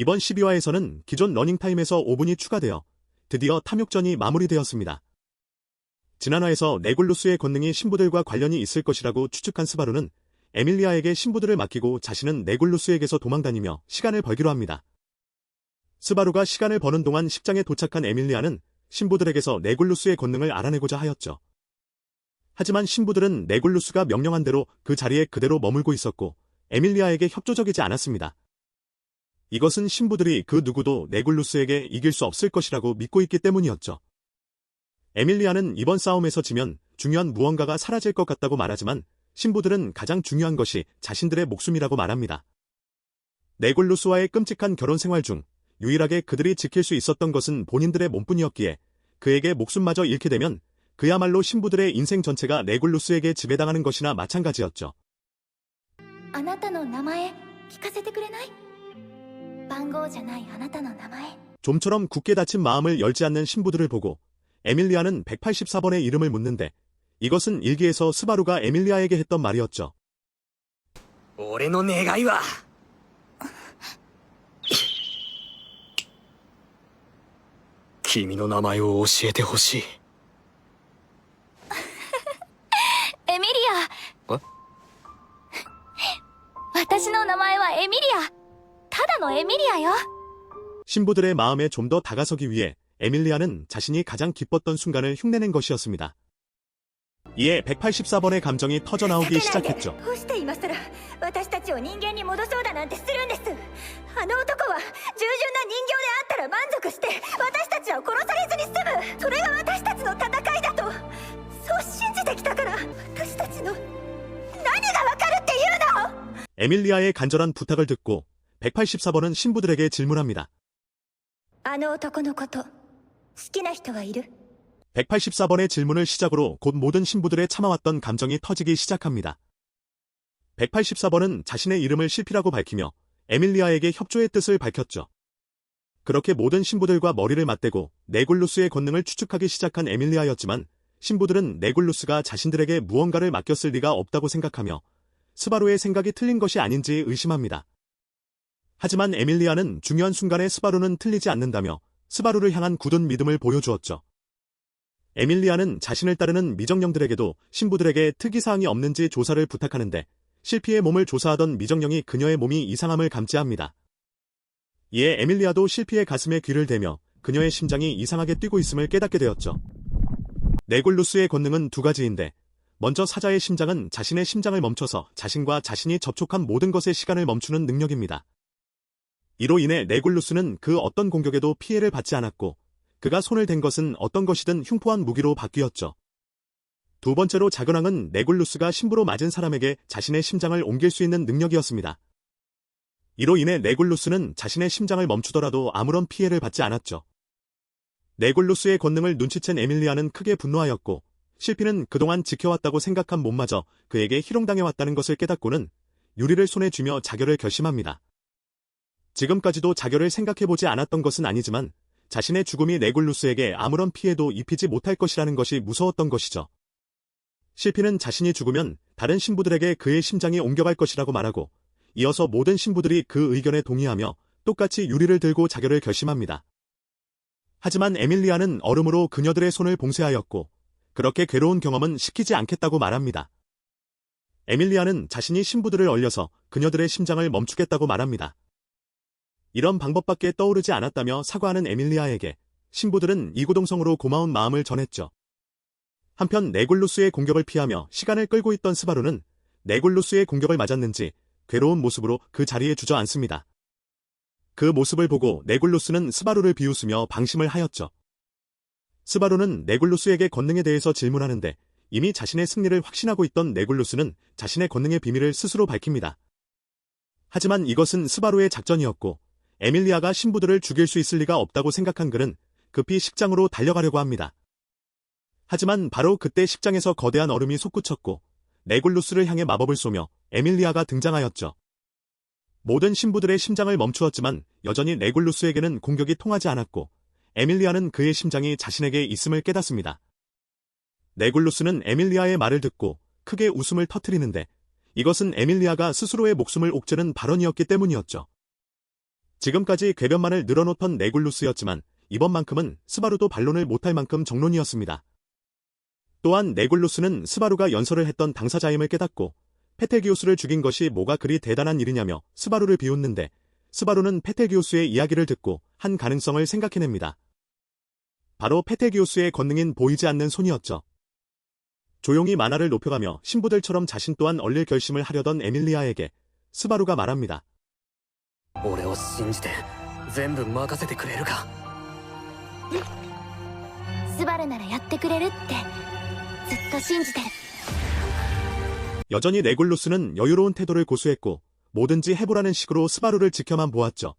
이번 12화에서는 기존 러닝타임에서 5분이 추가되어 드디어 탐욕전이 마무리되었습니다. 지난화에서 네굴루스의 권능이 신부들과 관련이 있을 것이라고 추측한 스바루는 에밀리아에게 신부들을 맡기고 자신은 네굴루스에게서 도망다니며 시간을 벌기로 합니다. 스바루가 시간을 버는 동안 식장에 도착한 에밀리아는 신부들에게서 네굴루스의 권능을 알아내고자 하였죠. 하지만 신부들은 네굴루스가 명령한 대로 그 자리에 그대로 머물고 있었고 에밀리아에게 협조적이지 않았습니다. 이것은 신부들이 그 누구도 네굴루스에게 이길 수 없을 것이라고 믿고 있기 때문이었죠. 에밀리아는 이번 싸움에서 지면 중요한 무언가가 사라질 것 같다고 말하지만 신부들은 가장 중요한 것이 자신들의 목숨이라고 말합니다. 네굴루스와의 끔찍한 결혼 생활 중 유일하게 그들이 지킬 수 있었던 것은 본인들의 몸뿐이었기에 그에게 목숨마저 잃게 되면 그야말로 신부들의 인생 전체가 네굴루스에게 지배당하는 것이나 마찬가지였죠. あなたの名前聞かせてくれない 좀처럼 굳게 닫힌 마음을 열지 않는 신부들을 보고 에밀리아는 184번의 이름을 묻는데 이것은 일기에서 스바루가 에밀리아에게 했던 말이었죠. 俺の願いは君の名前を教えてほしい 신부들의 마음에 좀 더 다가서기 위해 에밀리아는 자신이 가장 기뻤던 순간을 흉내낸 것이었습니다. 이에 184번의 감정이 터져나오기 시작했죠. 에밀리아의 간절한 부탁을 듣고 184번은 신부들에게 질문합니다. あの男のこと好きな人はいる 184번의 질문을 시작으로 곧 모든 신부들의 참아왔던 감정이 터지기 시작합니다. 184번은 자신의 이름을 실피라고 밝히며 에밀리아에게 협조의 뜻을 밝혔죠. 그렇게 모든 신부들과 머리를 맞대고 네굴루스의 권능을 추측하기 시작한 에밀리아였지만 신부들은 네굴루스가 자신들에게 무언가를 맡겼을 리가 없다고 생각하며 스바루의 생각이 틀린 것이 아닌지 의심합니다. 하지만 에밀리아는 중요한 순간에 스바루는 틀리지 않는다며 스바루를 향한 굳은 믿음을 보여주었죠. 에밀리아는 자신을 따르는 미정령들에게도 신부들에게 특이사항이 없는지 조사를 부탁하는데 실피의 몸을 조사하던 미정령이 그녀의 몸이 이상함을 감지합니다. 이에 에밀리아도 실피의 가슴에 귀를 대며 그녀의 심장이 이상하게 뛰고 있음을 깨닫게 되었죠. 네굴루스의 권능은 두 가지인데 먼저 사자의 심장은 자신의 심장을 멈춰서 자신과 자신이 접촉한 모든 것의 시간을 멈추는 능력입니다. 이로 인해 네굴루스는 그 어떤 공격에도 피해를 받지 않았고 그가 손을 댄 것은 어떤 것이든 흉포한 무기로 바뀌었죠. 두 번째로 자근왕은 네굴루스가 심부로 맞은 사람에게 자신의 심장을 옮길 수 있는 능력이었습니다. 이로 인해 네굴루스는 자신의 심장을 멈추더라도 아무런 피해를 받지 않았죠. 네굴루스의 권능을 눈치챈 에밀리아는 크게 분노하였고 실피는 그동안 지켜왔다고 생각한 몸마저 그에게 희롱당해왔다는 것을 깨닫고는 유리를 손에 쥐며 자결을 결심합니다. 지금까지도 자결을 생각해보지 않았던 것은 아니지만 자신의 죽음이 네굴루스에게 아무런 피해도 입히지 못할 것이라는 것이 무서웠던 것이죠. 실피는 자신이 죽으면 다른 신부들에게 그의 심장이 옮겨갈 것이라고 말하고 이어서 모든 신부들이 그 의견에 동의하며 똑같이 유리를 들고 자결을 결심합니다. 하지만 에밀리아는 얼음으로 그녀들의 손을 봉쇄하였고 그렇게 괴로운 경험은 시키지 않겠다고 말합니다. 에밀리아는 자신이 신부들을 얼려서 그녀들의 심장을 멈추겠다고 말합니다. 이런 방법밖에 떠오르지 않았다며 사과하는 에밀리아에게 신부들은 이구동성으로 고마운 마음을 전했죠. 한편 네굴루스의 공격을 피하며 시간을 끌고 있던 스바루는 네굴루스의 공격을 맞았는지 괴로운 모습으로 그 자리에 주저앉습니다. 그 모습을 보고 네굴루스는 스바루를 비웃으며 방심을 하였죠. 스바루는 네굴루스에게 권능에 대해서 질문하는데 이미 자신의 승리를 확신하고 있던 네굴루스는 자신의 권능의 비밀을 스스로 밝힙니다. 하지만 이것은 스바루의 작전이었고 에밀리아가 신부들을 죽일 수 있을 리가 없다고 생각한 그는 급히 식장으로 달려가려고 합니다. 하지만 바로 그때 식장에서 거대한 얼음이 솟구쳤고 네굴루스를 향해 마법을 쏘며 에밀리아가 등장하였죠. 모든 신부들의 심장을 멈추었지만 여전히 네굴루스에게는 공격이 통하지 않았고 에밀리아는 그의 심장이 자신에게 있음을 깨닫습니다. 네굴루스는 에밀리아의 말을 듣고 크게 웃음을 터뜨리는데 이것은 에밀리아가 스스로의 목숨을 옥죄는 발언이었기 때문이었죠. 지금까지 궤변만을 늘어놓던 네굴루스였지만 이번만큼은 스바루도 반론을 못할 만큼 정론이었습니다. 또한 네굴루스는 스바루가 연설을 했던 당사자임을 깨닫고 페텔기우스를 죽인 것이 뭐가 그리 대단한 일이냐며 스바루를 비웃는데 스바루는 페텔기우스의 이야기를 듣고 한 가능성을 생각해냅니다. 바로 페텔기우스의 권능인 보이지 않는 손이었죠. 조용히 만화를 높여가며 신부들처럼 자신 또한 얼릴 결심을 하려던 에밀리아에게 스바루가 말합니다. 俺を信じて全部任せてくれるかスバルならやってくれるってずっと信じてる 여전히 네굴루스는 여유로운 태도를 고수했고 뭐든지 해보라는 식으로 스바루를 지켜만 보았죠.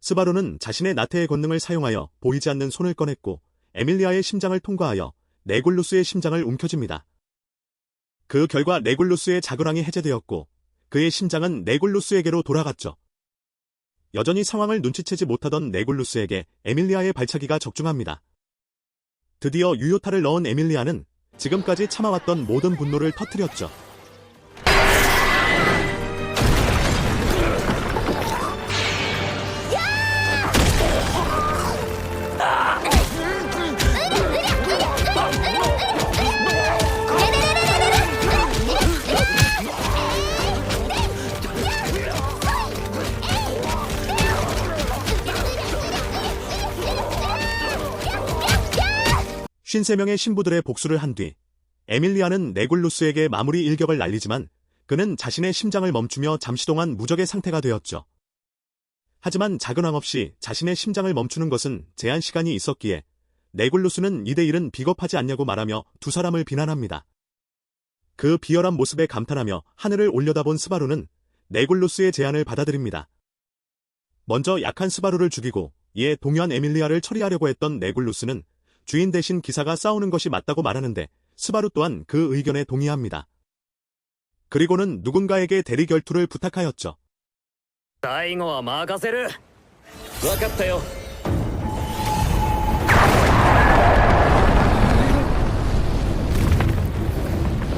스바루는 자신의 나태의 권능을 사용하여 보이지 않는 손을 꺼냈고 에밀리아의 심장을 통과하여 네굴루스의 심장을 움켜쥡니다. 그 결과 네굴루스의 자그랑이 해제되었고 그의 심장은 네굴루스에게로 돌아갔죠. 여전히 상황을 눈치채지 못하던 네굴루스에게 에밀리아의 발차기가 적중합니다. 드디어 유효타를 넣은 에밀리아는 지금까지 참아왔던 모든 분노를 터뜨렸죠. 쉰세 명의 신부들의 복수를 한 뒤 에밀리아는 네굴루스에게 마무리 일격을 날리지만 그는 자신의 심장을 멈추며 잠시 동안 무적의 상태가 되었죠. 하지만 자근왕 없이 자신의 심장을 멈추는 것은 제한 시간이 있었기에 네굴루스는 이대 일은 비겁하지 않냐고 말하며 두 사람을 비난합니다. 그 비열한 모습에 감탄하며 하늘을 올려다본 스바루는 네굴루스의 제안을 받아들입니다. 먼저 약한 스바루를 죽이고 이에 동요한 에밀리아를 처리하려고 했던 네굴루스는 주인 대신 기사가 싸우는 것이 맞다고 말하는데 스바루 또한 그 의견에 동의합니다. 그리고는 누군가에게 대리 결투를 부탁하였죠. 다잉어와 마가세르. 와갔다요.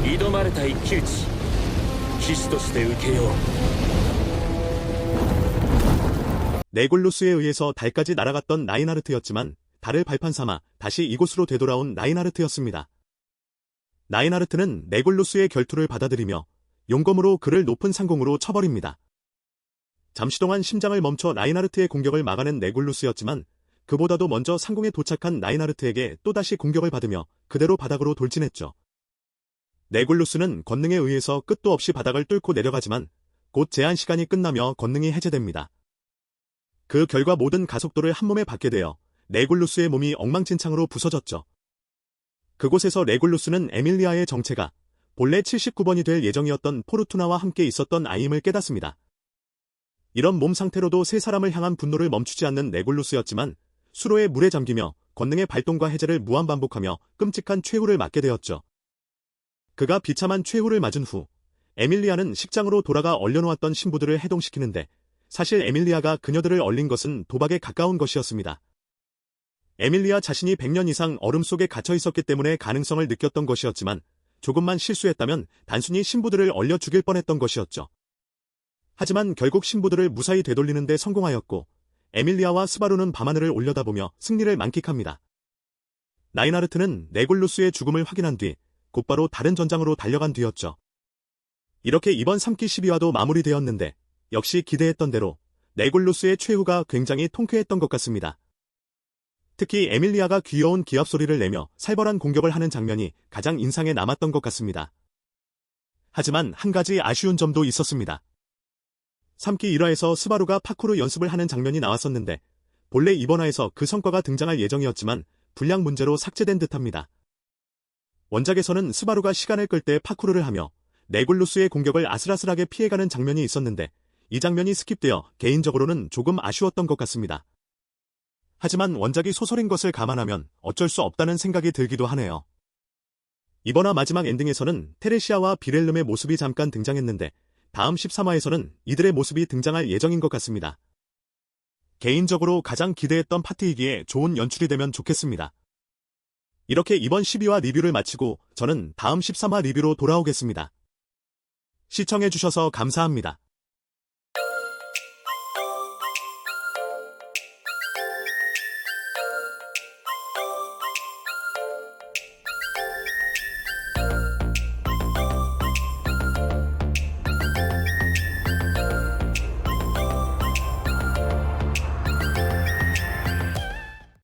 이도마르타 이키우치. 기시도시대 우케요. 네골루스에 의해서 달까지 날아갔던 라인하르트였지만 달을 발판 삼아 다시 이곳으로 되돌아온 라인하르트였습니다. 라인하르트는 네굴루스의 결투를 받아들이며 용검으로 그를 높은 상공으로 쳐버립니다. 잠시 동안 심장을 멈춰 라인하르트의 공격을 막아낸 네굴루스였지만 그보다도 먼저 상공에 도착한 라인하르트에게 또다시 공격을 받으며 그대로 바닥으로 돌진했죠. 네굴루스는 권능에 의해서 끝도 없이 바닥을 뚫고 내려가지만 곧 제한 시간이 끝나며 권능이 해제됩니다. 그 결과 모든 가속도를 한 몸에 받게 되어 레굴루스의 몸이 엉망진창으로 부서졌죠. 그곳에서 레굴루스는 에밀리아의 정체가 본래 79번이 될 예정이었던 포르투나와 함께 있었던 아임을 깨닫습니다. 이런 몸 상태로도 세 사람을 향한 분노를 멈추지 않는 레굴루스였지만 수로의 물에 잠기며 권능의 발동과 해제를 무한 반복하며 끔찍한 최후를 맞게 되었죠. 그가 비참한 최후를 맞은 후 에밀리아는 식장으로 돌아가 얼려놓았던 신부들을 해동시키는데 사실 에밀리아가 그녀들을 얼린 것은 도박에 가까운 것이었습니다. 에밀리아 자신이 100년 이상 얼음 속에 갇혀 있었기 때문에 가능성을 느꼈던 것이었지만 조금만 실수했다면 단순히 신부들을 얼려 죽일 뻔했던 것이었죠. 하지만 결국 신부들을 무사히 되돌리는 데 성공하였고 에밀리아와 스바루는 밤하늘을 올려다보며 승리를 만끽합니다. 나이나르트는 네굴루스의 죽음을 확인한 뒤 곧바로 다른 전장으로 달려간 뒤였죠. 이렇게 이번 3기 12화도 마무리되었는데 역시 기대했던 대로 네굴루스의 최후가 굉장히 통쾌했던 것 같습니다. 특히 에밀리아가 귀여운 기합 소리를 내며 살벌한 공격을 하는 장면이 가장 인상에 남았던 것 같습니다. 하지만 한 가지 아쉬운 점도 있었습니다. 3기 1화에서 스바루가 파쿠르 연습을 하는 장면이 나왔었는데 본래 이번 화에서 그 성과가 등장할 예정이었지만 분량 문제로 삭제된 듯합니다. 원작에서는 스바루가 시간을 끌 때 파쿠르를 하며 네굴루스의 공격을 아슬아슬하게 피해가는 장면이 있었는데 이 장면이 스킵되어 개인적으로는 조금 아쉬웠던 것 같습니다. 하지만 원작이 소설인 것을 감안하면 어쩔 수 없다는 생각이 들기도 하네요. 이번화 마지막 엔딩에서는 테레시아와 비렐름의 모습이 잠깐 등장했는데 다음 13화에서는 이들의 모습이 등장할 예정인 것 같습니다. 개인적으로 가장 기대했던 파트이기에 좋은 연출이 되면 좋겠습니다. 이렇게 이번 12화 리뷰를 마치고 저는 다음 13화 리뷰로 돌아오겠습니다. 시청해주셔서 감사합니다.